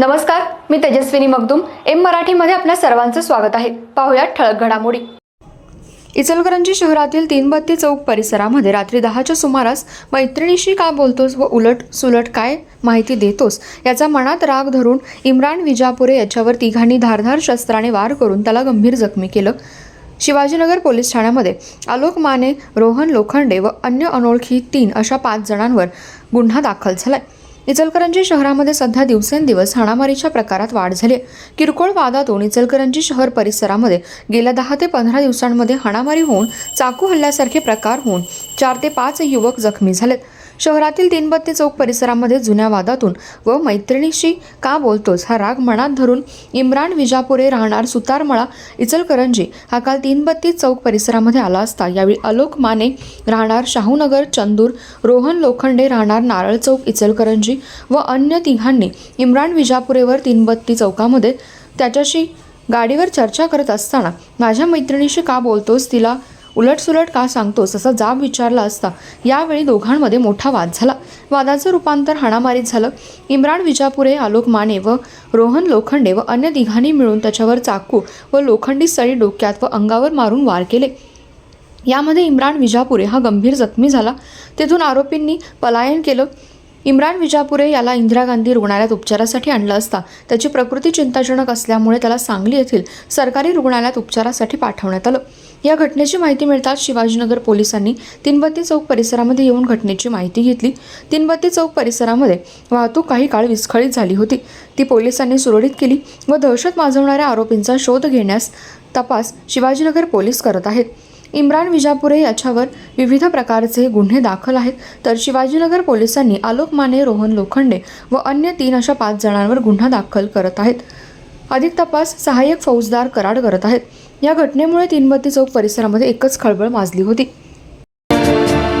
नमस्कार मी तेजस्विनी मगदूम. एम मराठीमध्ये आपल्या सर्वांचं स्वागत आहे. पाहुयात ठळक घडामोडी. इचलकरंजी शहरातील तीनबत्ती चौक परिसरामध्ये रात्री दहाच्या सुमारास मैत्रिणीशी का बोलतोस व उलट सुलट काय माहिती देतोस याचा मनात राग धरून इम्रान विजापुरे याच्यावर तिघांनी धारधार शस्त्राने वार करून त्याला गंभीर जखमी केलं. शिवाजीनगर पोलीस ठाण्यामध्ये आलोक माने रोहन लोखंडे व अन्य अनोळखी तीन अशा पाच जणांवर गुन्हा दाखल झाला आहे इचलकरंजी शहरामध्ये सध्या दिवसेंदिवस हाणामारीच्या प्रकारात वाढ झाली किरकोळ वादातून इचलकरंजी शहर परिसरामध्ये गेल्या दहा ते पंधरा दिवसांमध्ये हाणामारी होऊन चाकू हल्ल्यासारखे प्रकार होऊन चार ते पाच युवक जखमी झालेत. शहरातील तीनबत्ती चौक परिसरामध्ये जुन्या वादातून व मैत्रिणीशी का बोलतोस हा राग मनात धरून इम्रान विजापुरे राहणार सुतारमळा इचलकरंजी हा काल तीनबत्ती चौक परिसरामध्ये आला असता. यावेळी अलोक माने राहणार शाहूनगर चंदूर रोहन लोखंडे राहणार नारळ चौक इचलकरंजी व अन्य तिघांनी इम्रान विजापुरेवर तीनबत्ती चौकामध्ये त्याच्याशी गाडीवर चर्चा करत असताना माझ्या मैत्रिणीशी का बोलतोस? तिला उलटसुलट का सांगतोस असा जाब विचारला असता. यावेळी दोघांमध्ये मोठा वाद झाला. वादाचं रूपांतर हाणामारीत झालं. इम्रान विजापुरे आलोक माने व रोहन लोखंडे व अन्य तिघांनी मिळून त्याच्यावर चाकू व लोखंडी सळी डोक्यात व अंगावर मारून वार केले. यामध्ये इम्रान विजापुरे हा गंभीर जखमी झाला. तेथून आरोपींनी पलायन केलं. इम्रान विजापुरे याला इंदिरा गांधी रुग्णालयात उपचारासाठी आणलं असता त्याची प्रकृती चिंताजनक असल्यामुळे त्याला सांगली येथील सरकारी रुग्णालयात उपचारासाठी पाठवण्यात आलं. या घटनेची माहिती मिळताच शिवाजीनगर पोलिसांनी तीनबत्ती चौक परिसरामध्ये येऊन घटनेची माहिती घेतली. तीनबत्ती चौक परिसरामध्ये वाहतूक काही काळ विस्कळीत झाली होती. ती पोलिसांनी सुरळीत केली व दहशत माजवणाऱ्या आरोपींचा शोध घेण्यास तपास शिवाजीनगर पोलीस करत आहेत. इम्रान विजापुरे याच्यावर विविध प्रकारचे गुन्हे दाखल आहेत. तर शिवाजीनगर पोलिसांनी आलोक माने रोहन लोखंडे व अन्य तीन अशा पाच जणांवर गुन्हा दाखल करत आहेत. अधिक तपास सहाय्यक फौजदार कराड करत आहेत. या घटनेमुळे तीनबत्ती चौक परिसरामध्ये एकच खळबळ माजली होती.